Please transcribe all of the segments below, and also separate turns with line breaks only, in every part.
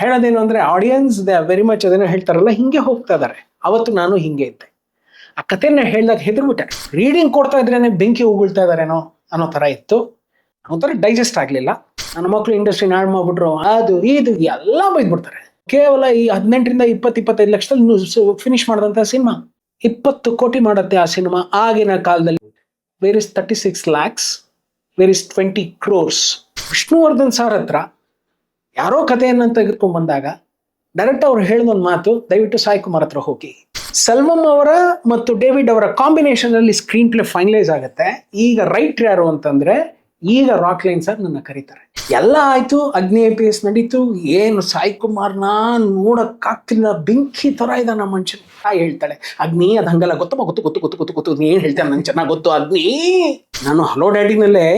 ಹೇಳೋದೇನು ಅಂದ್ರೆ audience they very much ಅದೇನೋ ಹೇಳ್ತಾರಲ್ಲ, ಹಿಂಗೆ ಹೋಗ್ತಾ ಇದಾರೆ. ಅವತ್ತು ನಾನು ಹಿಂಗೆ ಇದ್ದೆ. ಆ ಕಥೆನ ಹೇಳ್ದಾಗ ಹೆದರ್ಬಿಟ್ಟೆ. ರೀಡಿಂಗ್ ಕೊಡ್ತಾ ಇದ್ರೇನೆ ಬೆಂಕಿ ಉಗುಳ್ತಾ ಇದಾರೇನೋ ಅನ್ನೋ ತರ ಇತ್ತು. ಒಂಥರ ಡೈಜೆಸ್ಟ್ ಆಗಲಿಲ್ಲ. ನನ್ನ ಮಕ್ಕಳು ಇಂಡಸ್ಟ್ರಿ ನಾಡ್ ಮಾಡ್ಬಿಟ್ರು, ಅದು, ಇದು, ಎಲ್ಲ ಬೈದ್ಬಿಡ್ತಾರೆ. ಕೇವಲ ಈ ಹದಿನೆಂಟರಿಂದ ಇಪ್ಪತ್ತು, ಇಪ್ಪತ್ತೈದು ಲಕ್ಷದಲ್ಲಿ ಫಿನಿಶ್ ಮಾಡಿದಂತ ಸಿನಿಮಾ. ಇಪ್ಪತ್ತು ಕೋಟಿ ಮಾಡುತ್ತೆ ಆ ಸಿನಿಮಾ ಆಗಿನ ಕಾಲದಲ್ಲಿ. Where is thirty six lakhs where is twenty crores Vishnuvardhan sir ಹತ್ರ ಯಾರೋ ಕಥೆಯನ್ನು ತೆಗೆದುಕೊಂಡು ಬಂದಾಗ ಡೈರೆಕ್ಟ್ ಅವ್ರು ಹೇಳಿದ ಒಂದು ಮಾತು, ದಯವಿಟ್ಟು ಸಾಯಿ ಕುಮಾರ್ ಹತ್ರ ಹೋಗಿ. ಸಲ್ಮಮ್ ಅವರ ಮತ್ತು ಡೇವಿಡ್ ಅವರ ಕಾಂಬಿನೇಷನ್ ಅಲ್ಲಿ ಸ್ಕ್ರೀನ್ ಪ್ಲೇ ಫೈನಲೈಸ್ ಆಗುತ್ತೆ. ಈಗ ರೈಟ್ ಯಾರು ಅಂತಂದ್ರೆ ಈಗ ರಾಕ್ ಲೈನ್ ಸರ್ ನನ್ನ ಕರೀತಾರೆ. ಎಲ್ಲ ಆಯ್ತು ಅಗ್ನಿ ಐ ಪಿ ಎಸ್ ನಡೀತು. ಏನು ಸಾಯಿ ಕುಮಾರ್ನ ನೋಡಕ್ಕಾಗ್ತಿಲ್ಲ. ಬೆಂಕಿ ತರ ಇದ್ದಾನ ಮನುಷ್ಯನ. ಹೇಳ್ತಾಳೆ, ಅಗ್ನಿ, ಅದ್ ಹಂಗಲ್ಲ. ಗೊತ್ತಮ್ಮ ಗೊತ್ತು ಗೊತ್ತು ಗೊತ್ತು ಗೊತ್ತು ಗೊತ್ತು. ಏನ್ ಹೇಳ್ತಾನೆ ನಂಗೆ ಚೆನ್ನಾಗಿ ಗೊತ್ತು. ಅಗ್ನಿ! ನಾನು ಹಲೋ ಡ್ಯಾಡಿನಲ್ಲೇ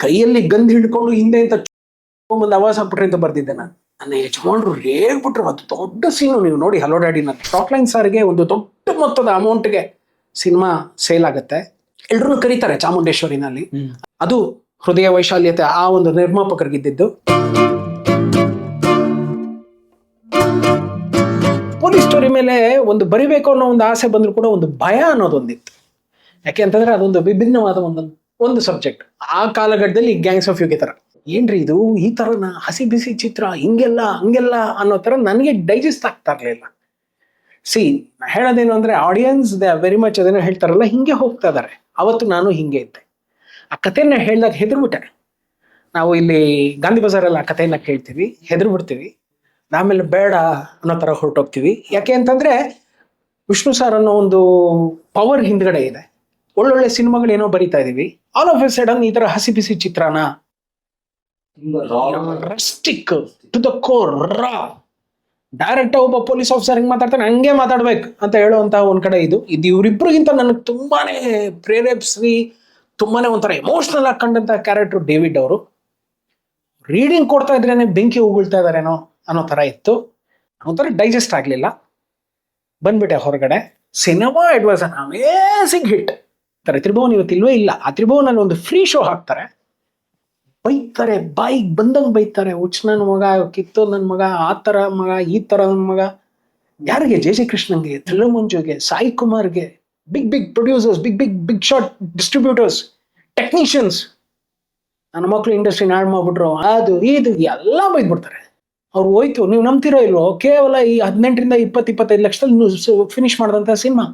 ಕೈಯಲ್ಲಿ ಗಂಧ ಹಿಡ್ಕೊಂಡು ಹಿಂದೆ ಅಂತ ಬಂದು ಅವಾಸ ಹಾಕ್ಬಿಟ್ರಿ ಅಂತ ಬರ್ತಿದ್ದೆ ನಾನು. ನನ್ನ ಯಜಮಾನ್ರು ರೇಗ್ಬಿಟ್ರು ಅದು ದೊಡ್ಡ ಸೀನು ನೀವು ನೋಡಿ ಹಲೋ ಡ್ಯಾಡಿನ ಟಾಪ್ ಲೈನ್ ಸರ್ಗೆ ಒಂದು ದೊಡ್ಡ ಮೊತ್ತದ ಅಮೌಂಟ್ಗೆ ಸಿನಿಮಾ ಸೇಲ್ ಆಗುತ್ತೆ. ಎಲ್ಲರೂ ಕರೀತಾರೆ ಚಾಮುಂಡೇಶ್ವರಿನಲ್ಲಿ. ಅದು ಹೃದಯ ವೈಶಾಲ್ಯತೆ ಆ ಒಂದು ನಿರ್ಮಾಪಕರಿಗಿದ್ದಿದ್ದು. ಪೊಲೀಸ್ ಸ್ಟೋರಿ ಮೇಲೆ ಒಂದು ಬರಿಬೇಕು ಅನ್ನೋ ಒಂದು ಆಸೆ ಬಂದರೂ ಕೂಡ ಒಂದು ಭಯ ಅನ್ನೋದೊಂದಿತ್ತು. ಯಾಕೆ ಅಂತಂದ್ರೆ ಅದೊಂದು ವಿಭಿನ್ನವಾದ ಒಂದು ಒಂದು ಸಬ್ಜೆಕ್ಟ್ ಆ ಕಾಲಘಟ್ಟದಲ್ಲಿ ಗ್ಯಾಂಗ್ಸ್ ಆಫ್ ಯುಗೆ ತರ. ಏನ್ರಿ ಇದು? ಈ ತರನ ಹಸಿ ಬಿಸಿ ಚಿತ್ರ, ಹಿಂಗೆಲ್ಲ, ಹಂಗೆಲ್ಲ ಅನ್ನೋ ತರ ನನಗೆ ಡೈಜೆಸ್ಟ್ ಆಗ್ತಾ ಇರಲಿಲ್ಲ. ಸಿ ಹೇಳೋದೇನು ಅಂದ್ರೆ ಆಡಿಯನ್ಸ್ ದೇ ವೆರಿ ಮಚ್ ಅದೇನೋ ಹೇಳ್ತಾರಲ್ಲ, ಹಿಂಗೆ ಹೋಗ್ತಾ ಇದ್ದಾರೆ ಅವತ್ತು ನಾನು ಹಿಂಗೆ ಇದ್ದೆ. ಆ ಕಥೆಯನ್ನ ಹೇಳ್ದಾಗ ಹೆದರ್ಬಿಟ್ಟೆ. ನಾವು ಇಲ್ಲಿ ಗಾಂಧಿ ಬಜಾರಲ್ಲಿ ಆ ಕಥೆಯನ್ನ ಕೇಳ್ತೀವಿ, ಹೆದರ್ಬಿಡ್ತೀವಿ. ಆಮೇಲೆ ಬೇಡ ಅನ್ನೋ ತರ ಹೊರಟೋಗ್ತೀವಿ. ಯಾಕೆ ಅಂತಂದ್ರೆ ವಿಷ್ಣು ಸರ್ ಅನ್ನೋ ಒಂದು ಪವರ್ ಹಿಂದ್ಗಡೆ ಇದೆ. ಒಳ್ಳೊಳ್ಳೆ ಸಿನಿಮಾಗಳು ಏನೋ ಬರಿತಾ ಇದೀವಿ. ಆಲ್ ಆಫ್ ಎ ಸಡನ್ ಈ ತರ ಹಸಿ ಬಿಸಿ ಚಿತ್ರಾನ rustic to the core raw direct ಒಬ್ಬ ಪೊಲೀಸ್ ಆಫೀಸರ್ ಹಿಂಗ್ ಮಾತಾಡ್ತಾನೆ ಹಂಗೆ ಮಾತಾಡ್ಬೇಕು ಅಂತ ಹೇಳುವಂತಹ ಒಂದ್ ಕಡೆ ಇದು. ಇದು ಇವ್ರಿಬ್ರಿಗಿಂತ ನನಗೆ ತುಂಬಾನೇ ಪ್ರೇರೇಪಿಸಿ ತುಂಬಾನೇ ಒಂಥರ ಎಮೋಷನಲ್ ಆಗಿ ಕಂಡಂತ ಕ್ಯಾರೆಕ್ಟರ್ ಡೇವಿಡ್ ಅವರು. ರೀಡಿಂಗ್ ಕೊಡ್ತಾ ಇದ್ರೇನೆ ಬೆಂಕಿ ಉಗುಳ್ತಾ ಇದಾರೇನೋ ಅನ್ನೋ ತರ ಇತ್ತು. ಒಂಥರ ಡೈಜೆಸ್ಟ್ ಆಗ್ಲಿಲ್ಲ. ಬಂದ್ಬಿಟ್ಟೆ ಹೊರಗಡೆ. Cinema it was an amazing hit ತರ ತ್ರಿಭುವನ್ ಇವತ್ತು ಇಲ್ವೇ ಇಲ್ಲ. ಆ ತ್ರಿಭುವನಲ್ಲಿ ಒಂದು ಫ್ರೀ ಶೋ ಹಾಕ್ತಾರೆ. ಬೈತಾರೆ ಬಾಯಿಗೆ ಬಂದಂಗೆ ಬೈತಾರೆ. ಹುಚ್ಚ ನನ್ನ ಮಗ ಕಿತ್ತು ನನ್ನ ಮಗ, ಆ ಥರ ಮಗ, ಈ ಥರ ನನ್ನ ಮಗ. ಯಾರಿಗೆ? ಜೆ ಜೆ ಕೃಷ್ಣನ್ಗೆ ತಿರುಮಂಜುಗೆ Sai ಕುಮಾರ್ಗೆ big big producers big big big shot distributors technicians ನನ್ನ ಮಕ್ಕಳು ಇಂಡಸ್ಟ್ರಿ ಹಾಳು ಮಾಡ್ಬಿಟ್ರು. ಅದು, ಇದು, ಎಲ್ಲ ಬೈದ್ಬಿಡ್ತಾರೆ. ಅವ್ರು ಹೋಯ್ತು. ನೀವು ನಂಬ್ತಿರೋ ಇಲ್ವೋ? ಕೇವಲ ಈ ಹದಿನೆಂಟರಿಂದ ಇಪ್ಪತ್ತು ಇಪ್ಪತ್ತೈದು ಲಕ್ಷದಲ್ಲಿ ಫಿನಿಶ್ ಮಾಡಿದಂಥ ಸಿನಿಮಾ.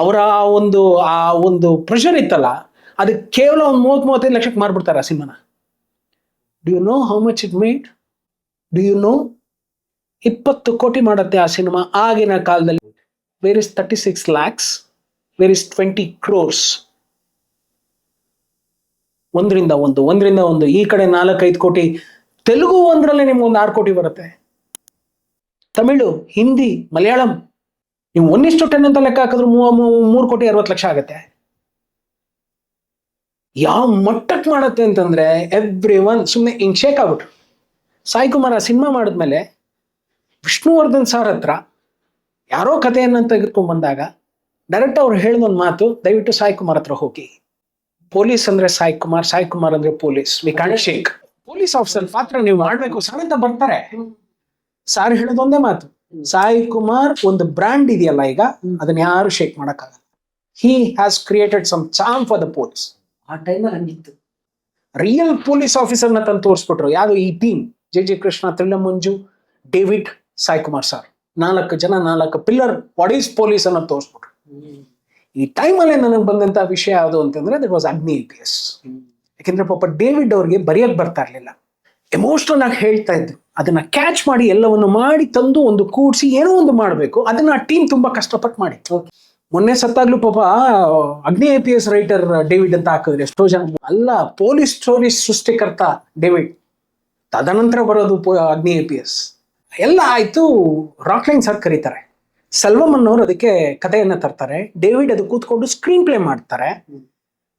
ಅವರ ಒಂದು, ಆ ಒಂದು ಪ್ರೆಷರ್ ಇತ್ತಲ್ಲ, ಅದಕ್ಕೆ ಕೇವಲ ಒಂದು ಮೂವತ್ತು ಮೂವತ್ತೈದು ಲಕ್ಷಕ್ಕೆ ಮಾರ್ಬಿಡ್ತಾರೆ ಆ ಸಿನಿಮಾನ. Do you know how much it made do you know ಇಪ್ಪತ್ತು ಕೋಟಿ ಮಾಡುತ್ತೆ ಆ ಸಿನಿಮಾ ಆಗಿನ ಕಾಲದಲ್ಲಿ. Where is thirty six lakhs where is twenty crores ಒಂದರಿಂದ ಒಂದು ಒಂದರಿಂದ ಒಂದು, ಈ ಕಡೆ ನಾಲ್ಕೈದು ಕೋಟಿ. ತೆಲುಗು ಒಂದರಲ್ಲೇ ನಿಮ್ಗೆ ಒಂದು ಆರು ಕೋಟಿ ಬರುತ್ತೆ. ತಮಿಳು, ಹಿಂದಿ, ಮಲಯಾಳಂ, ನೀವು ಒಂದಿಷ್ಟು ಟೆನ್ ಅಂತ ಲೆಕ್ಕ ಹಾಕಿದ್ರೆ ಮೂವ ಮೂರು ಕೋಟಿ ಅರವತ್ತು ಲಕ್ಷ ಆಗುತ್ತೆ. ಯಾವ ಮಟ್ಟಕ್ಕೆ ಮಾಡುತ್ತೆ ಅಂತಂದ್ರೆ ಎವ್ರಿ ಒನ್ ಸುಮ್ಮನೆ ಹಿಂಗೆ ಶೇಕ್ ಆಗ್ಬಿಟ್ರು. ಸಾಯಿ ಕುಮಾರ್ ಆ ಸಿನಿಮಾ ಮಾಡಿದ್ಮೇಲೆ ವಿಷ್ಣುವರ್ಧನ್ ಸರ್ ಹತ್ರ ಯಾರೋ ಕಥೆಯನ್ನು ತೆಗೆದುಕೊಂಡ್ಬಂದಾಗ ಡೈರೆಕ್ಟ್ ಅವ್ರು ಹೇಳಿದೊಂದು ಮಾತು ದಯವಿಟ್ಟು ಸಾಯಿ ಕುಮಾರ್ ಹತ್ರ ಹೋಗಿ. ಪೊಲೀಸ್ ಅಂದ್ರೆ ಸಾಯಿ ಕುಮಾರ್ ಸಾಯಿ ಕುಮಾರ್ ಅಂದ್ರೆ police. We can't shake police officer ಪಾತ್ರ ನೀವು ಮಾಡಬೇಕು ಸರ್ ಅಂತ ಬರ್ತಾರೆ. ಸಾರ್ ಹೇಳೋದೊಂದೇ ಮಾತು ಸಾಯಿ ಕುಮಾರ್ ಒಂದು ಬ್ರ್ಯಾಂಡ್ ಇದೆಯಲ್ಲ ಈಗ ಅದನ್ನ ಯಾರು ಶೇಕ್ ಮಾಡೋಕ್ಕಾಗಲ್ಲ. He has created some charm for the police
ಆ ಟೈಮಲ್ಲಿ ಹಂಗಿತ್ತು.
ರಿಯಲ್ ಪೊಲೀಸ್ ಆಫೀಸರ್ನ ತಂದು ತೋರಿಸ್ಬಿಟ್ರು ಯಾರು ಈ ಟೀಮ್ ಜೆ ಜೆ ಕೃಷ್ಣ ತ್ರಿಲ್ಲ ಮಂಜು ಡೇವಿಡ್ ಸಾಯಿ ಕುಮಾರ್ ಸರ್ ನಾಲ್ಕು ಜನ ನಾಲ್ಕು ಪಿಲ್ಲರ್ ವಾಟ್ ಈಸ್ ಪೊಲೀಸ್ ಅನ್ನ ತೋರಿಸ್ಬಿಟ್ರು ಈ ಟೈಮಲ್ಲೇ ನನಗೆ ಬಂದಂತ ವಿಷಯ ಯಾವುದು ಅಂತಂದ್ರೆ that was Agni P S ಯಾಕೆಂದ್ರೆ ಪಾಪ ಡೇವಿಡ್ ಅವ್ರಿಗೆ ಬರೆಯಕ್ ಬರ್ತಾ ಇರಲಿಲ್ಲ. ಎಮೋಷನಲ್ ಆಗಿ ಹೇಳ್ತಾ ಇದ್ರು. ಅದನ್ನ ಕ್ಯಾಚ್ ಮಾಡಿ ಎಲ್ಲವನ್ನು ಮಾಡಿ ತಂದು ಒಂದು ಕೂಡಿಸಿ ಏನೋ ಒಂದು ಮಾಡಬೇಕು. ಅದನ್ನ ಆ ಟೀಮ್ ತುಂಬಾ ಕಷ್ಟಪಟ್ಟು ಮಾಡಿ ಮೊನ್ನೆ ಸತ್ತಾಗ್ಲೂ ಪಾಪ Agni I P S writer David ಅಂತ ಹಾಕಿದ್ರೆ ಎಷ್ಟೋ ಜನ. ಅಲ್ಲ, ಪೊಲೀಸ್ ಸ್ಟೋರಿ ಸೃಷ್ಟಿಕರ್ತ ಡೇವಿಡ್. ತದನಂತರ ಬರೋದು ಅಗ್ನಿ ಐ ಪಿ ಎಸ್ ಎಲ್ಲ ಆಯ್ತು ರಾಕ್ಲೈನ್ ಸರ್ ಕರೀತಾರೆ. ಸೆಲ್ವಮ್ ಅನ್ನೋರು ಅದಕ್ಕೆ ಕಥೆಯನ್ನ ತರ್ತಾರೆ. ಡೇವಿಡ್ ಅದು ಕೂತ್ಕೊಂಡು ಸ್ಕ್ರೀನ್ ಪ್ಲೇ ಮಾಡ್ತಾರೆ.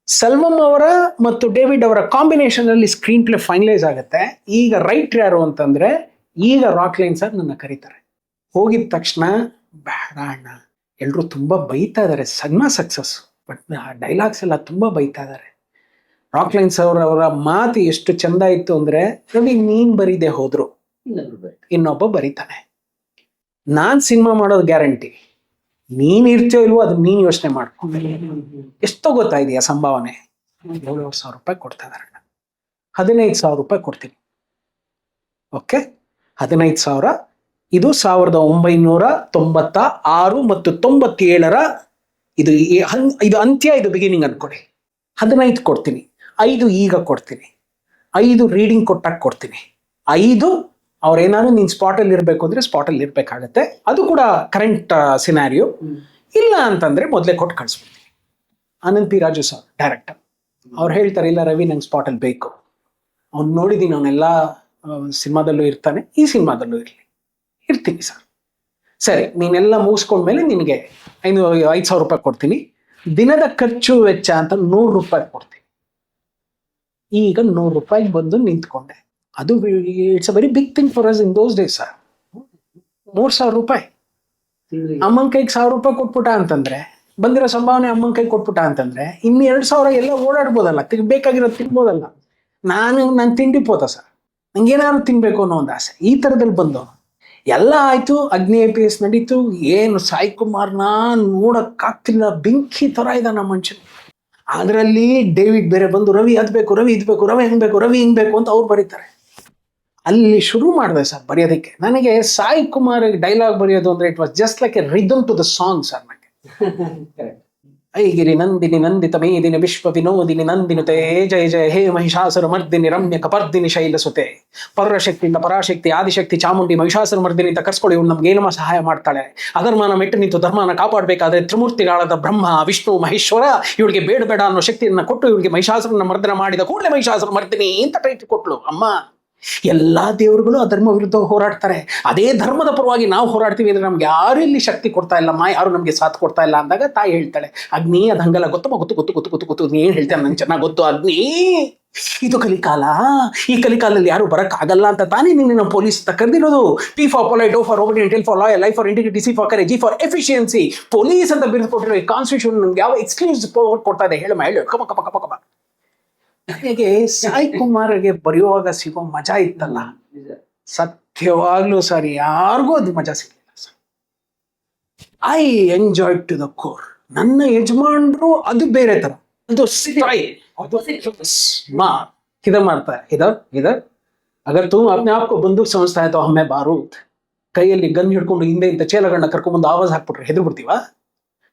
ಸೆಲ್ವಮ್ ಅವರ ಮತ್ತು ಡೇವಿಡ್ ಅವರ ಕಾಂಬಿನೇಷನ್ ಅಲ್ಲಿ ಸ್ಕ್ರೀನ್ ಪ್ಲೇ ಫೈನಲೈಸ್ ಆಗುತ್ತೆ. ಈಗ ರೈಟ್ ಯಾರು ಅಂತಂದ್ರೆ, ಈಗ ರಾಕ್ಲೈನ್ ಸರ್ ನನ್ನ ಕರೀತಾರೆ. ಹೋಗಿದ ತಕ್ಷಣ, ಬೇಡ ಅಣ್ಣ. ಎಲ್ಲರೂ ತುಂಬಾ ಬೈತಾ ಇದ್ದಾರೆ ಸಣ್ಣ ಸಕ್ಸಸ್. ಬಟ್ ಆ ಡೈಲಾಗ್ಸ್ ಎಲ್ಲ ತುಂಬಾ ಬೈತಾ ಇದ್ದಾರೆ ರಾಕ್ ಲೈನ್ಸ್ ಅವರ ಮಾತು ಎಷ್ಟು ಚಂದ ಇತ್ತು ಅಂದ್ರೆ ರವಿ ನೀನ್ ಬರೀದೆ ಹೋದ್ರು. ಇನ್ನೊಬ್ಬ ಬರೀತಾನೆ. ನಾನ್ ಸಿನಿಮಾ ಮಾಡೋದು ಗ್ಯಾರಂಟಿ. ನೀನ್ ಇರ್ತೀಯೋ ಇಲ್ವೋ ಅದು ನೀನ್ ಯೋಚನೆ ಮಾಡ್ಕೊಂಡು ಎಷ್ಟೋ ಗೊತ್ತಾ ಇದೆಯಾ ಸಂಭಾವನೆ? ಏಳುವರೆ ಸಾವಿರ ರೂಪಾಯಿ ಕೊಡ್ತಾ ಇದಾರೆ. ಹದಿನೈದು ಸಾವಿರ ರೂಪಾಯಿ ಕೊಡ್ತೀನಿ. ಓಕೆ ಹದಿನೈದು ಸಾವಿರ ಇದು ಸಾವಿರದ ಒಂಬೈನೂರ ತೊಂಬತ್ತ ಆರು ಮತ್ತು ತೊಂಬತ್ತೇಳರ ಇದು ಇದು ಅಂತ್ಯ ಇದು ಬಿಗಿನಿಂಗ್ ಅನ್ಕೊಡಿ ಹದಿನೈದು ಕೊಡ್ತೀನಿ. ಐದು ಈಗ ಕೊಡ್ತೀನಿ. ಐದು ರೀಡಿಂಗ್ ಕೊಟ್ಟಾಗ ಕೊಡ್ತೀನಿ. ಐದು ಅವ್ರೇನಾದ್ರು ನೀನು ಸ್ಪಾಟಲ್ಲಿ ಇರಬೇಕು ಅಂದರೆ ಸ್ಪಾಟಲ್ಲಿ ಇರಬೇಕಾಗತ್ತೆ. ಅದು ಕೂಡ ಕರೆಂಟ್ ಸಿನಾರಿಯೋ ಇಲ್ಲ ಅಂತಂದರೆ ಮೊದಲೇ ಕೊಟ್ಟು ಕಳಿಸ್ಬಿಡ್ತೀನಿ. Anand P. Raju sir director ಅವ್ರು ಹೇಳ್ತಾರೆ ಇಲ್ಲ ರವಿ ನಂಗೆ ಸ್ಪಾಟಲ್ಲಿ ಬೇಕು. ಅವ್ನು ನೋಡಿದ್ದೀನಿ ಅವನೆಲ್ಲ ಸಿನಿಮಾದಲ್ಲೂ ಇರ್ತಾನೆ. ಈ ಸಿನಿಮಾದಲ್ಲೂ ಇರಲಿ. ಇರ್ತೀನಿ ಸರ್. ಸರಿ ನೀನೆಲ್ಲ ಮುಗಿಸ್ಕೊಂಡ್ಮೇಲೆ ನಿನಗೆ ಐದು ಐದು ಸಾವಿರ ರೂಪಾಯಿ ಕೊಡ್ತೀನಿ. ದಿನದ ಖರ್ಚು ವೆಚ್ಚ ಅಂತ ನೂರು ರೂಪಾಯಿ ಕೊಡ್ತೀನಿ. ಈಗ ನೂರು ರೂಪಾಯಿಗೆ ಬಂದು ನಿಂತ್ಕೊಂಡೆ. ಅದು it's a very big thing for us in those days sir ಮೂರು ಸಾವಿರ ರೂಪಾಯಿ. ಅಮ್ಮನ ಕೈಗೆ ಸಾವಿರ ರೂಪಾಯಿ ಕೊಟ್ಬಿಟ್ಟ ಅಂತಂದ್ರೆ ಬಂದಿರೋ ಸಂಭಾವನೆ ಅಮ್ಮನ ಕೈ ಕೊಟ್ಬಿಟ್ಟ ಅಂತಂದ್ರೆ ಇನ್ನು ಎರಡು ಸಾವಿರ ಎಲ್ಲ ಓಡಾಡ್ಬೋದಲ್ಲ ಬೇಕಾಗಿರೋ ಬೇಕಾಗಿರೋದು ತಿನ್ಬೋದಲ್ಲ. ನಾನು ನಾನು ತಿಂಡಿ ಪೋತ ಸರ್ ನಂಗೇನಾದ್ರು ತಿನ್ಬೇಕು ಅನ್ನೋ ಒಂದು ಆಸೆ. ಈ ಥರದಲ್ಲಿ ಬಂದು ಎಲ್ಲ ಆಯ್ತು, ಅಗ್ನಿ ಐ ಪಿ ಎಸ್ ನಡೀತು, ಏನು ಸಾಯಿ ಕುಮಾರ್ನ ನೋಡೋಕ್ಕಾಗ್ತಿಲ್ಲ. ಬೆಂಕಿ ತರ ನಮ್ಮ ಮನುಷ್ಯನ್. ಅದರಲ್ಲಿ ಡೇವಿಡ್ ಬೇರೆ ಬಂದು, ರವಿ ಅದ್ ಬೇಕು, ರವಿ ಇದ್ ಬೇಕು, ರವಿ ಹಿಂಗ್ ಬೇಕು, ರವಿ ಹಿಂಗ್ ಬೇಕು ಅಂತ ಅವ್ರು ಬರೀತಾರೆ. ಅಲ್ಲಿ ಶುರು ಮಾಡಿದೆ ಸರ್ ಬರೆಯೋದಕ್ಕೆ. ನನಗೆ ಸಾಯಿ ಕುಮಾರ್ ಡೈಲಾಗ್ ಬರೆಯೋದು ಅಂದ್ರೆ it was just like a rhythm to the song sir ನನಗೆ ಐಗಿರಿ ನಂದಿನಿ ನಂದಿತ ಮೇದಿನಿ ವಿಶ್ವ ವಿನೋದಿನಿ ನಂದಿನುತೆ ಜಯ ಜಯ ಹೇ ಮಹಿಷಾಸುರ ಮರ್ದಿನಿ ರಮ್ಯ ಕಪರ್ದಿನಿ ಶೈಲಸುತೆ. ಪರಶಕ್ತಿಯಿಂದ ಪರಾಶಕ್ತಿ, ಆದಿಶಕ್ತಿ, ಚಾಮುಂಡಿ ಮಹಿಷಾಸುರ ಮರ್ದಿನಿ ಅಂತ ಕರ್ಸ್ಕೊಳ್ಳಿ ಇವ್ನು ನಮ್ಗೆ ಏನಮ್ಮ ಸಹಾಯ ಮಾಡ್ತಾಳೆ. ಅಧರ್ಮಾನ ಮೆಟ್ಟು ನಿಂತು ಧರ್ಮನ ಕಾಪಾಡಬೇಕಾದ್ರೆ ತ್ರಿಮೂರ್ತಿಗಳಾದ ಬ್ರಹ್ಮ, ವಿಷ್ಣು, ಮಹೇಶ್ವರ ಇವಳಿಗೆ ಬೇಡ ಬೇಡ ಅನ್ನೋ ಶಕ್ತಿಯನ್ನ ಕೊಟ್ಟು ಇವಳಿಗೆ ಮಹಿಷಾಸುರನ ಮರ್ದನ ಮಾಡಿದ ಕೂಡಲೇ ಮಹಿಷಾಸುರ ಮರ್ದಿನಿ ಅಂತ ಟೈಟ್ ಕೊಟ್ಲು. ಅಮ್ಮ. ಎಲ್ಲಾ ದೇವರುಗಳು ಧರ್ಮ ವಿರುದ್ಧ ಹೋರಾಡ್ತಾರೆ. ಅದೇ ಧರ್ಮದ ಪರವಾಗಿ ನಾವು ಹೋರಾಡ್ತೀವಿ ಅಂದ್ರೆ ನಮ್ಗೆ ಯಾರು ಇಲ್ಲಿ ಶಕ್ತಿ ಕೊಡ್ತಾ ಇಲ್ಲ, ಮಾ ಯಾರು ನಮಗೆ ಸಾಥ್ ಕೊಡ್ತಾ ಇಲ್ಲ ಅಂದಾಗ ತಾಯಿ ಹೇಳ್ತಾಳೆ, ಅಗ್ನಿ ಅದು ಹಂಗಲ್ಲ ಗೊತ್ತಮ್ಮ ಗೊತ್ತು ಗೊತ್ತು ಗೊತ್ತು ಗೊತ್ತು ಗೊತ್ತು ನೀ ಹೇಳ್ತೇನೆ ನಂಗೆ ಚೆನ್ನಾಗಿ ಗೊತ್ತು, ಅಗ್ನಿ ಇದು ಕಲಿಕಾಲ, ಈ ಕಲಿಕಾಲದಲ್ಲಿ ಯಾರು ಬರಕ್ ಆಗಲ್ಲ ಅಂತ ತಾನೇ ನಿನ್ನ police ಕರೆದಿರೋದು. P for polite O for obedient L for lawyer life for integrity C for courage G for efficiency police ಅಂತ ಬಿರುದು ಕೊಟ್ಟಿರೋ ಕಾನ್ಸ್ಟಿಟ್ಯೂಷನ್ ನಮ್ಗೆ ಯಾವ ಎಕ್ಸ್ಕ್ಲೂಸಿವ್ ಪವರ್ ಕೊಡ್ತಾ ಇದೆ? ಹೇಳಮ್ಮ ಹೇಳು ಕಪ ಕಪ ಕಪ ಕಪ ನನಗೆ ಸಾಯಿ ಕುಮಾರ್ಗೆ ಬರೆಯುವಾಗ ಸಿಗೋ ಮಜಾ ಇತ್ತಲ್ಲ? ಸತ್ಯವಾಗ್ಲೂ ಸರಿ ಯಾರಿಗೂ ಅದು ಮಜಾ ಸಿಗಲಿಲ್ಲ sir. I enjoy to the core ನನ್ನ ಯಜಮಾನರು ಅದು ಬೇರೆ ತರ. ಅದು ಇದ ಮಾಡ್ತಾರೆ ಇದರ್ ಇದರ್ ಅಗರ್ ತೂ ಅಪ್ನೆ ಆಪ್ಕೋ ಬಂದೂಕ್ ಸಂಸ್ಥೆ ಆಯ್ತು ಒಮ್ಮೆ ಬಾರೂತ್ ಕೈಯಲ್ಲಿ ಗನ್ ಹಿಡ್ಕೊಂಡು ಹಿಂದೆ ಇಂತ ಚೇಲಗಣ್ಣ ಕರ್ಕೊಂಡ್ಬಂದು ಆವಾಜ್ ಹಾಕ್ಬಿಟ್ರೆ ಹೆದರ್ ಬಿಡ್ತೀವ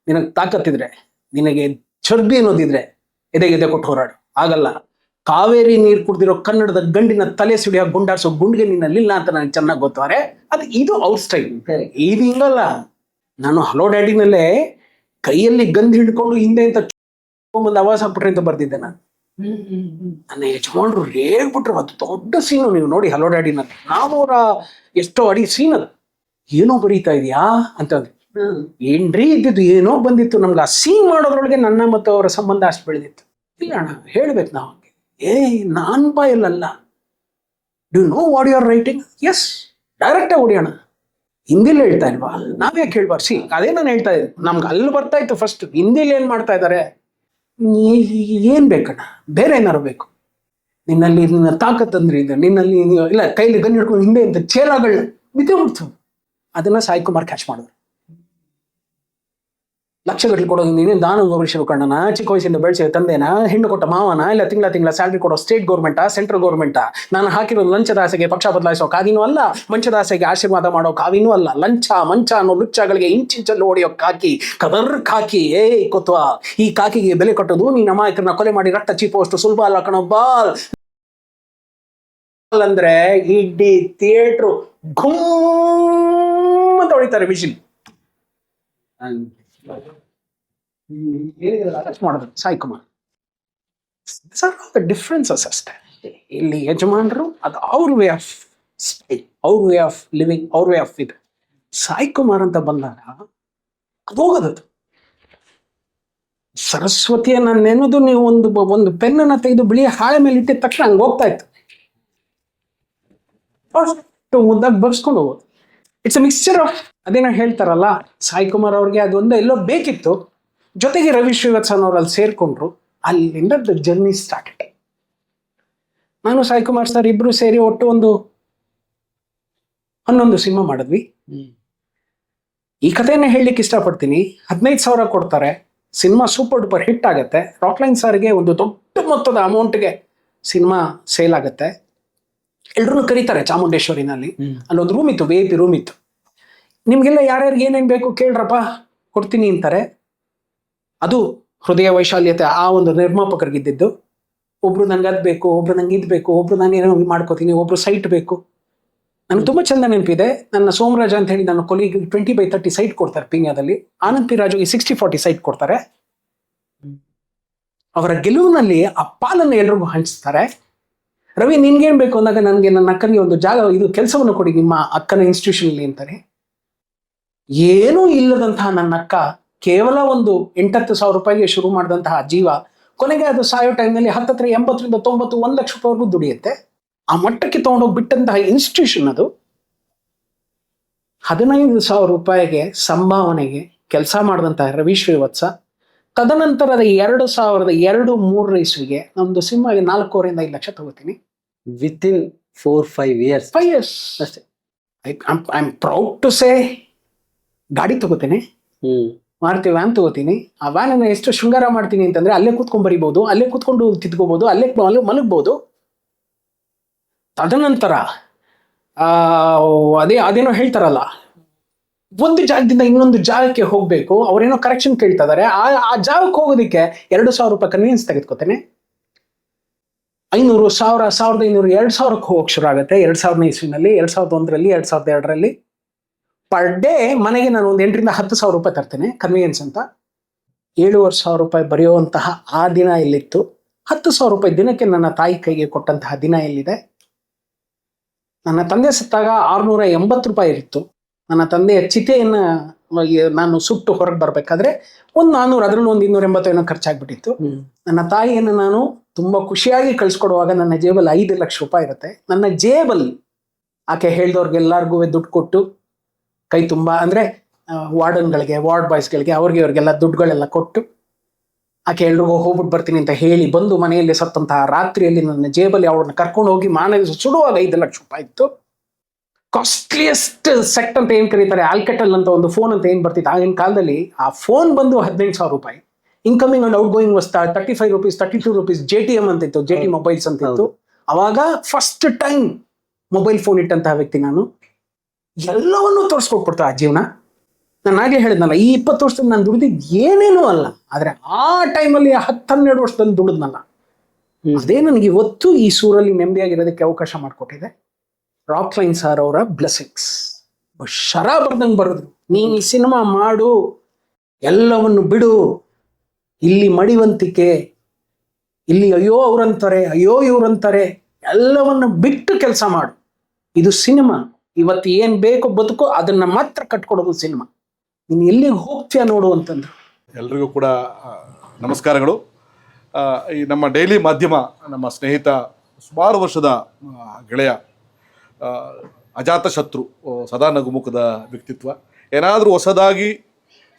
ನಿನಗೆ ತಾಕತ್ತಿದ್ರೆ ನಿನಗೆ ಚರ್ಬಿ ಅನ್ನೋದಿದ್ರೆ ಎದೆ ಎದೆ ಕೊಟ್ಟು ಹೋರಾಡು. ಆಗಲ್ಲ. ಕಾವೇರಿ ನೀರು ಕುಡ್ದಿರೋ ಕನ್ನಡದ ಗಂಡಿನ ತಲೆ ಸುಡಿಯೋ ಗುಂಡಾಡ್ಸೋ ಗುಂಡಿಗೆ ನಿನ್ನಲ್ಲಿಲ್ಲ ಅಂತ ನನಗೆ ಚೆನ್ನಾಗಿ ಗೊತ್ತಾರೆ ಅದು ಇದು ಔಟ್ ಸ್ಟೈಲ್. ಇದು ಹಿಂಗಲ್ಲ. ನಾನು ಹಲೋ ಡ್ಯಾಡಿನಲ್ಲೇ ಕೈಯಲ್ಲಿ ಗಂಧ ಹಿಡ್ಕೊಂಡು ಹಿಂದೆ ಅಂತ ಬಂದು ಅವಾಸ ಹಾಕ್ಬಿಟ್ರೆ ಅಂತ ಬರ್ದಿದ್ದೆ ನಾನು. ನನ್ನ ಯಜಮಾನ್ರು ರೇಗ್ಬಿಟ್ರು ಅದು ದೊಡ್ಡ ಸೀನು ನೀವು ನೋಡಿ ಹಲೋ ಡ್ಯಾಡಿನ ನಾನೂರ ಎಷ್ಟೋ ಅಡಿ ಸೀನ್ ಅದು. ಏನೋ ಬರೀತಾ ಇದೆಯಾ? ಅಂತ ಏನ್ರಿ ಇದ್ದಿದ್ದು? ಏನೋ ಬಂದಿತ್ತು. ನಮ್ಗೆ ಆ ಸೀನ್ ಮಾಡೋದ್ರೊಳಗೆ ನನ್ನ ಮತ್ತು ಅವರ ಸಂಬಂಧ ಅಷ್ಟು ಬೆಳೆದಿತ್ತು. ಇಲ್ಲ ಅಣ್ಣ ಹೇಳ್ಬೇಕು ನಾವು ಏ, ನಾನ್ ಬಾಯಲ್ಲಲ್ಲ. Do know what you are writing yes direct ಹೊಡಿಯೋಣ ಹಿಂದಿಲಿ ಹೇಳ್ತಾ ಇಲ್ವಾ? ನಾವ್ಯಾಕೆ ಹೇಳ್ಬಾರ್ದು? ಸಿ, ಅದೇ ನಾನು ಹೇಳ್ತಾ ಇದ್ದೆ ನಮ್ಗೆ ಅಲ್ಲಿ ಬರ್ತಾ ಇತ್ತು ಫಸ್ಟ್ ಹಿಂದಿಲಿ ಏನ್ ಮಾಡ್ತಾ ಇದ್ದಾರೆ ಏನ್ ಬೇಕಣ್ಣ? ಬೇರೆ ಏನಾರು ಬೇಕು? ನಿನ್ನಲ್ಲಿ ನಿನ್ನ ತಾಕತ್ ಅಂದ್ರೆ ಇದು, ನಿನ್ನಲ್ಲಿ ಇಲ್ಲ, ಕೈಲಿ ಗನ್ ಹಿಡ್ಕೊಂಡು ಹಿಂದೆ ಇದ್ದ ಚೇಲಾಗಳನ್ನ ಬಿದ್ದೇ ಬಿಡ್ತು ಅದನ್ನ ಸಾಯಿ ಕುಮಾರ್ ಕ್ಯಾಚ್ ಮಾಡಿದ್ರು. ಲಕ್ಷಗಟ್ಟಲೆ ಕೊಡೋದು ನೀನು ದಾನ ಗೌರಿಸಿರು ಕಣ್ಣನ ಚಿಕ್ಕ ವಯಸ್ಸಿಂದ ಬೆಳೆಸಿದ ತಂದೆನ, ಹೆಣ್ಣು ಕೊಟ್ಟ ಮಾವನ, ಇಲ್ಲ ತಿಂಗಳ ತಿಂಗಳ ಸ್ಯಾಲ್ರಿ ಕೊಡೋ ಸ್ಟೇಟ್ ಗೌರ್ಮೆಂಟಾ ಸೆಂಟ್ರಲ್ ಗೌರ್ಮೆಂಟಾ ನಾನು ಹಾಕಿರೋ ಲಂಚದ ಆಸೆಗೆ ಪಕ್ಷ ಬದಲಾಯಿಸೋ ಕಾದಿನೂ ಅಲ್ಲ ಮಂಚದ ಆಸೆಗೆ ಆಶೀರ್ವಾದ ಮಾಡೋ ಕಾವಿನೂ ಅಲ್ಲ. ಲಂಚ, ಮಂಚ ಅನ್ನೋ ಲುಚ್ಚಗಳಿಗೆ ಇಂಚಿಂಚಲ್ಲಿ ಹೊಡೆಯೋ ಕಾಕಿ, ಕದರ್ ಕಾಕಿ, ಏ ಕೊತ್ವ. ಈ ಕಾಕಿಗೆ ಬೆಲೆ ಕಟ್ಟೋದು ನೀನ್ ಅಮಾಯಕರನ್ನ ಕೊಲೆ ಮಾಡಿ ರಕ್ತ ಚೀಪೋಷ್ಟು ಸುಲಭ ಅಲ್ಲ ಕಣಬಾಲ್ ಅಂದ್ರೆ ಇಡೀ ಥಿಯೇಟ್ರು ಘುಮ್ ಅಂತ ಹೊಡಿತಾರೆ ವಿಷಿಲ್ ಮಾಡಿದ್ರು ಸಾಯಿ ಕುಮಾರ್. ಡಿಫ್ರೆನ್ಸಸ್ ಅಷ್ಟೇ ಇಲ್ಲಿ ಯಜಮಾನರು, ಅದು ಅವ್ರ ವೇ ಆಫ್ ಅವ್ರ ವೇ ಆಫ್ ಲಿವಿಂಗ್ ಅವ್ರ ವೇ ಆಫ್ ಇದು. ಸಾಯಿ ಕುಮಾರ್ ಅಂತ ಬಂದಾಗ, ಅದು ಹೋಗೋದದು ಸರಸ್ವತಿಯನ್ನ ನೆನೆದು ನೀವು ಒಂದು ಒಂದು ಪೆನ್ನನ್ನ ತೆಗೆದು ಬಿಳಿ ಹಾಳೆ ಮೇಲೆ ಇಟ್ಟಿದ ತಕ್ಷಣ ಹಂಗೆ ಹೋಗ್ತಾ ಇತ್ತು. ಅಷ್ಟು ಮುದ್ದಾಗಿ ಬರ್ಸ್ಕೊಂಡು ಹೋಗೋದು. ಇಟ್ಸ್ ಅ ಮಿಕ್ಸ್ಚರ್ ಆಫ್ ಅದೇನೋ ಹೇಳ್ತಾರಲ್ಲ ಸಾಯಿ ಕುಮಾರ್ ಅವ್ರಿಗೆ ಅದೊಂದು ಎಲ್ಲೋ ಬೇಕಿತ್ತು. ಜೊತೆಗೆ ರವಿ ಶ್ರೀವತ್ಸನ್ ಅವ್ರು ಅಲ್ಲಿ ಸೇರಿಕೊಂಡ್ರು. ಅಲ್ಲಿಂದ ದ ಜರ್ನಿ ಸ್ಟಾರ್ಟೆಡ್ ನಾನು ಸಾಯಿ ಕುಮಾರ್ ಸರ್ ಇಬ್ರು ಸೇರಿ ಒಟ್ಟು ಒಂದು ಹನ್ನೊಂದು ಸಿನಿಮಾ ಮಾಡಿದ್ವಿ. ಈ ಕಥೆಯನ್ನು ಹೇಳಲಿಕ್ಕೆ ಇಷ್ಟಪಡ್ತೀನಿ. ಹದಿನೈದು ಸಾವಿರ ಕೊಡ್ತಾರೆ. ಸಿನಿಮಾ ಸೂಪರ್ ಡೂಪರ್ ಹಿಟ್ ಆಗುತ್ತೆ. ರಾಕ್ಲೈನ್ ಸಾರ್ಗೆ ಒಂದು ದೊಡ್ಡ ಮೊತ್ತದ ಅಮೌಂಟ್ಗೆ ಸಿನಿಮಾ ಸೇಲ್ ಆಗುತ್ತೆ. ಎಲ್ರೂ ಕರೀತಾರೆ ಚಾಮುಂಡೇಶ್ವರಿನಲ್ಲಿ. ಅಲ್ಲೊಂದು ರೂಮ್ ಇತ್ತು ವಿ ಪಿ ರೂಮ್ ಇತ್ತು. ನಿಮ್ಗೆಲ್ಲ ಯಾರ್ಯಾರಿಗೆ ಏನೇನು ಬೇಕು ಕೇಳ್ರಪ್ಪ ಕೊಡ್ತೀನಿ ಅಂತಾರೆ. ಅದು ಹೃದಯ ವೈಶಾಲ್ಯತೆ ಆ ಒಂದು ನಿರ್ಮಾಪಕರಿಗಿದ್ದಿದ್ದು. ಒಬ್ರು ನನಗೆ ಅದು ಬೇಕು ಒಬ್ರು ನಂಗೆ ಇದು ಬೇಕು ಒಬ್ರು ನಾನು ಏನೋ ಮಾಡ್ಕೋತೀನಿ ಒಬ್ರು ಸೈಟ್ ಬೇಕು. ನನಗೆ ತುಂಬಾ ಚಂದ ನೆನಪಿದೆ. ನನ್ನ ಸೋಮರಾಜ ಅಂತ ಹೇಳಿ ನನ್ನ ಕೊಲಿಗೆ ಟ್ವೆಂಟಿ ಬೈ ತರ್ಟಿ ಸೈಟ್ ಕೊಡ್ತಾರೆ ಪಿಂಗ್ಯಾದಲ್ಲಿ ಆನಂದ್ ಪಿ ರಾಜುಗೆ ಸಿಕ್ಸ್ಟಿ ಫಾರ್ಟಿ ಸೈಟ್ ಕೊಡ್ತಾರೆ. ಅವರ ಗೆಲುವಿನಲ್ಲಿ ಆ ಪಾಲನ್ನು ಎಲ್ರಿಗೂ ಹಂಚ್ತಾರೆ. ರವಿ ನಿನ್ಗೇನು ಬೇಕು ಅಂದಾಗ ನನಗೆ ನನ್ನ ಅಕ್ಕನಿಗೆ ಒಂದು ಜಾಗ, ಇದು ಕೆಲಸವನ್ನು ಕೊಡಿ ನಿಮ್ಮ ಅಕ್ಕನ ಇನ್ಸ್ಟಿಟ್ಯೂಷನ್ ಅಂತಾರೆ. ಏನೂ ಇಲ್ಲದಂತಹ ನನ್ನ ಅಕ್ಕ ಕೇವಲ ಒಂದು ಎಂಟತ್ತು ಸಾವಿರ ರೂಪಾಯಿಗೆ ಶುರು ಮಾಡಿದಂತಹ ಜೀವ, ಕೊನೆಗೆ ಅದು ಸಾಯೋ ಟೈಮ್ನಲ್ಲಿ ಹತ್ತತ್ರ ಎಂಬತ್ತರಿಂದ ತೊಂಬತ್ತು, ಒಂದು ಲಕ್ಷ ರೂಪಾಯಿವರೆಗೂ ದುಡಿಯುತ್ತೆ. ಆ ಮಟ್ಟಕ್ಕೆ ತೊಗೊಂಡೋಗಿ ಬಿಟ್ಟಂತಹ ಇನ್ಸ್ಟಿಟ್ಯೂಷನ್ ಅದು. ಹದಿನೈದು ಸಾವಿರ ರೂಪಾಯಿಗೆ ಸಂಭಾವನೆಗೆ ಕೆಲಸ ಮಾಡಿದಂತಹ ರವಿ ಶ್ರೀವತ್ಸ, ತದನಂತರದ ಎರಡು ಸಾವಿರದ ಎರಡು ಮೂರರ ಇಸ್ವಿಗೆ ನಮ್ದು ಸಿಂಹಗೆ ನಾಲ್ಕೂವರೆಯಿಂದ ಐದು ಲಕ್ಷ ತಗೋತೀನಿ.
With in four five years
five years
ಅಷ್ಟೇ
I am proud to say ಗಾಡಿ ತಗೋತೀನಿ.
ಹ್ಞೂ
ಮಾರುತಿ ವ್ಯಾನ್ ತಗೋತೀನಿ. ಆ ವ್ಯಾನನ್ನು ಎಷ್ಟು ಶೃಂಗಾರ ಮಾಡ್ತೀನಿ ಅಂತಂದ್ರೆ ಅಲ್ಲೇ ಕೂತ್ಕೊಂಡು ಬರಿಬಹುದು ಅಲ್ಲೇ ಕೂತ್ಕೊಂಡು ತಿದ್ಕೋಬಹುದು ಅಲ್ಲೇ ಅಲ್ಲೇ ಮಲಗ್ಬೋದು. ತದನಂತರ ಅದೇ ಅದೇನೋ ಹೇಳ್ತಾರಲ್ಲ ಒಂದು ಜಾಗದಿಂದ ಇನ್ನೊಂದು ಜಾಗಕ್ಕೆ ಹೋಗಬೇಕು. ಅವರೇನೋ ಕರೆಕ್ಷನ್ ಕೇಳ್ತಾ ಇದ್ದಾರೆ ಆ ಆ ಜಾಗಕ್ಕೆ ಹೋಗೋದಕ್ಕೆ ಎರಡು ಸಾವಿರ ರೂಪಾಯಿ ಕನ್ವೀನ್ಸ್ ತೆಗೆದುಕೊತೇನೆ. ಐನೂರು ಸಾವಿರ ಸಾವಿರದ ಐನೂರು ಎರಡು ಸಾವಿರಕ್ಕೆ ಹೋಗಕ್ಕೆ ಶುರು ಆಗುತ್ತೆ. ಎರಡು ಸಾವಿರದ ಇಸ್ವಿನಲ್ಲಿ ಎರಡು ಸಾವಿರದ ಒಂದರಲ್ಲಿ ಎರಡು ಸಾವಿರದ ಎರಡರಲ್ಲಿ. ಪರ್ ಡೇ ಮನೆಗೆ ನಾನು ಒಂದು ಎಂಟರಿಂದ ಹತ್ತು ಸಾವಿರ ರೂಪಾಯಿ ತರ್ತೇನೆ ಕನ್ವೀನಿಯನ್ಸ್ ಅಂತ. ಏಳುವರೆ ಸಾವಿರ ರೂಪಾಯಿ ಬರೆಯುವಂತಹ ಆ ದಿನ ಇಲ್ಲಿತ್ತು ಹತ್ತು ಸಾವಿರ ರೂಪಾಯಿ ದಿನಕ್ಕೆ ನನ್ನ ತಾಯಿ ಕೈಗೆ ಕೊಟ್ಟಂತಹ ದಿನ ಎಲ್ಲಿದೆ? ನನ್ನ ತಂದೆ ಸತ್ತಾಗ ಆರುನೂರ ಎಂಬತ್ತು ರೂಪಾಯಿ ಇತ್ತು. ನನ್ನ ತಂದೆಯ ಚಿತೆಯನ್ನು ನಾನು ಸುಟ್ಟು ಹೊರಗೆ ಬರಬೇಕಾದ್ರೆ ಒಂದು ನಾನ್ನೂರು ಅದರಲ್ಲೂ ಒಂದು ಇನ್ನೂರ ಎಂಬತ್ತು ಏನೋ ಖರ್ಚಾಗ್ಬಿಟ್ಟಿತ್ತು ನನ್ನ ತಾಯಿಯನ್ನು ನಾನು ತುಂಬಾ ಖುಷಿಯಾಗಿ ಕಳಿಸ್ಕೊಡುವಾಗ ನನ್ನ ಜೇಬಲ್ಲಿ ಐದು ಲಕ್ಷ ರೂಪಾಯಿ ಇರುತ್ತೆ. ನನ್ನ ಜೇಬಲ್ಲಿ ಆಕೆ ಹೇಳ್ದವ್ರಿಗೆಲ್ಲರಿಗೂ ದುಡ್ಡು ಕೊಟ್ಟು ಕೈ ತುಂಬ ಅಂದರೆ ವಾರ್ಡನ್ಗಳಿಗೆ, ವಾರ್ಡ್ ಬಾಯ್ಸ್ಗಳಿಗೆ, ಅವ್ರಿಗೆ ಅವ್ರಿಗೆಲ್ಲ ದುಡ್ಡುಗಳೆಲ್ಲ ಕೊಟ್ಟು ಆಕೆ ಎಲ್ರಿಗೂ ಹೋಗ್ಬಿಟ್ಟು ಬರ್ತೀನಿ ಅಂತ ಹೇಳಿ ಬಂದು ಮನೆಯಲ್ಲಿ ಸತ್ತಂತಹ ರಾತ್ರಿಯಲ್ಲಿ ನನ್ನ ಜೇಬಲ್ಲಿ ಅವ್ರನ್ನ ಕರ್ಕೊಂಡು ಹೋಗಿ ಮಾನವ ಸುಡುವಾಗ ಐದು ಲಕ್ಷ ರೂಪಾಯಿ ಇತ್ತು. ಕಾಸ್ಟ್ಲಿಯಸ್ಟ್ ಸೆಟ್ ಅಂತ ಏನು ಕರೀತಾರೆ ಆಲ್ಕೆಟಲ್ ಅಂತ ಒಂದು ಫೋನ್ ಅಂತ ಏನು ಬರ್ತಿತ್ತು, ಆಗಿನ ಕಾಲದಲ್ಲಿ ಆ ಫೋನ್ ಬಂದು ಹದಿನೆಂಟು ಸಾವಿರ ರೂಪಾಯಿ. Incoming and outgoing ವಸ್ತಾ thirty five rupees thirty two rupees J T M ಅಂತ ಇತ್ತು ಜೆ ಟಿ ಮೊಬೈಲ್ಸ್ ಅಂತ ಇತ್ತು. ಅವಾಗ ಫಸ್ಟ್ ಟೈಮ್ ಮೊಬೈಲ್ ಫೋನ್ ಇಟ್ಟಂತಹ ವ್ಯಕ್ತಿ ನಾನು. ಎಲ್ಲವನ್ನೂ ತೋರಿಸ್ಕೊಟ್ಬಿಡ್ತಾ ಆ ಜೀವನ. ನಾನು ಹಾಗೆ ಹೇಳಿದ್ನಲ್ಲ ಈ ಇಪ್ಪತ್ತು ವರ್ಷದಲ್ಲಿ ನಾನು ದುಡಿದಿದ್ದು ಏನೇನೂ ಅಲ್ಲ. ಆದರೆ ಆ ಟೈಮಲ್ಲಿ ಹನ್ನೆರಡು ವರ್ಷದಲ್ಲಿ ದುಡಿದ್ನಲ್ಲ. ಅದೇ ನನಗೆ ಇವತ್ತು ಈ ಸೂರಲ್ಲಿ ನೆಮ್ಮದಿಯಾಗಿರೋದಕ್ಕೆ ಅವಕಾಶ ಮಾಡಿಕೊಟ್ಟಿದೆ. ರಾಕ್ ಲೈನ್ ಸರ್ ಅವರ ಬ್ಲೆಸ್ಸಿಂಗ್ಸ್ ಶರ ಬರ್ದಂಗೆ ಬರೋದು. ನೀನು ಈ ಸಿನಿಮಾ ಮಾಡು ಎಲ್ಲವನ್ನು ಬಿಡು. ಇಲ್ಲಿ ಮಡಿವಂತಿಕೆ, ಇಲ್ಲಿ ಅಯ್ಯೋ ಅವ್ರಂತಾರೆ, ಅಯ್ಯೋ ಇವ್ರಂತಾರೆ, ಎಲ್ಲವನ್ನು ಬಿಟ್ಟು ಕೆಲಸ ಮಾಡು. ಇದು ಸಿನಿಮಾ. ಇವತ್ತು ಏನು ಬೇಕೋ ಬದುಕು ಅದನ್ನ ಮಾತ್ರ ಕಟ್ಕೊಡೋದು ಸಿನಿಮಾ. ನೀನು ಎಲ್ಲಿಗೆ ಹೋಗ್ತೀಯ ನೋಡು ಅಂತಂದ್ರು.
ಎಲ್ರಿಗೂ ಕೂಡ ನಮಸ್ಕಾರಗಳು. ಈ ನಮ್ಮ ಡೈಲಿ ಮಾಧ್ಯಮ, ನಮ್ಮ ಸ್ನೇಹಿತ, ಸುಮಾರು ವರ್ಷದ ಗೆಳೆಯ ಅಜಾತ ಶತ್ರು ಸದಾ ನಗುಮುಖದ ವ್ಯಕ್ತಿತ್ವ. ಏನಾದರೂ ಹೊಸದಾಗಿ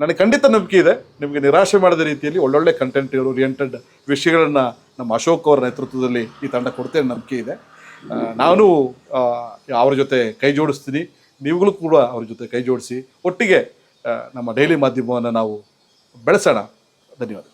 ನನಗೆ ಖಂಡಿತ ನಂಬಿಕೆ ಇದೆ. ನಿಮಗೆ ನಿರಾಶೆ ಮಾಡಿದ ರೀತಿಯಲ್ಲಿ ಒಳ್ಳೊಳ್ಳೆ ಕಂಟೆಂಟ್ ಓರಿಯೆಂಟೆಡ್ ವಿಷಯಗಳನ್ನು ನಮ್ಮ ಅಶೋಕ್ ಅವರ ನೇತೃತ್ವದಲ್ಲಿ ಈ ತಂಡ ಕೊಡ್ತೇನೆ ನಂಬಿಕೆ ಇದೆ. ನಾನು ಅವ್ರ ಜೊತೆ ಕೈ ಜೋಡಿಸ್ತೀನಿ. ನೀವುಗಳು ಕೂಡ ಅವ್ರ ಜೊತೆ ಕೈ ಜೋಡಿಸಿ ಒಟ್ಟಿಗೆ ನಮ್ಮ ಡೈಲಿ ಮಾಧ್ಯಮವನ್ನು ನಾವು ಬೆಳೆಸೋಣ. ಧನ್ಯವಾದ